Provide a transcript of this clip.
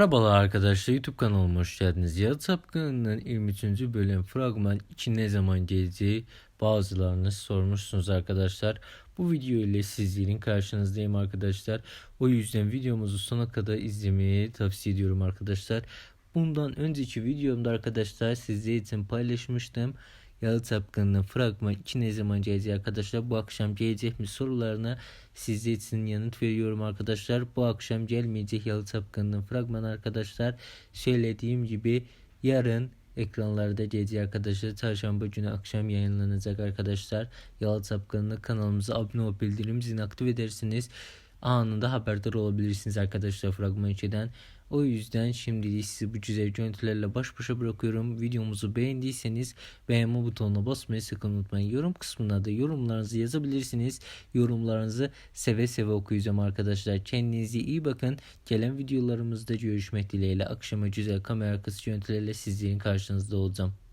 Merhabalar arkadaşlar YouTube kanalıma hoş geldiniz. Yalı Sapkını'nın 23. bölüm fragman için ne zaman geleceği bazılarınız sormuşsunuz arkadaşlar. Bu video ile sizlerin karşınızdayım arkadaşlar. O yüzden videomuzu sona kadar izlemeyi tavsiye ediyorum arkadaşlar. Bundan önceki videomda arkadaşlar sizler için paylaşmıştım. Yalı Sapkını'nın fragman 2 ne zaman geleceği arkadaşlar. Bu akşam gelecek mi sorularına sizler için yanıt veriyorum arkadaşlar. Bu akşam gelmeyecek Yalı Sapkını'nın fragmanı arkadaşlar. Söylediğim gibi yarın ekranlarda gelecek arkadaşlar. Çarşamba günü akşam yayınlanacak arkadaşlar. Yalı Sapkını'nı kanalımıza abone olup bildirim zilini aktif edersiniz. Anında haberdar olabilirsiniz arkadaşlar fragman 2'den. O yüzden şimdilik sizi bu güzel görüntülerle baş başa bırakıyorum. Videomuzu beğendiyseniz beğenme butonuna basmayı sakın unutmayın. Yorum kısmına da yorumlarınızı yazabilirsiniz. Yorumlarınızı seve seve okuyacağım arkadaşlar. Kendinize iyi bakın. Gelen videolarımızda görüşmek dileğiyle. Akşama güzel kamera arkası görüntülerle sizlerin karşınızda olacağım.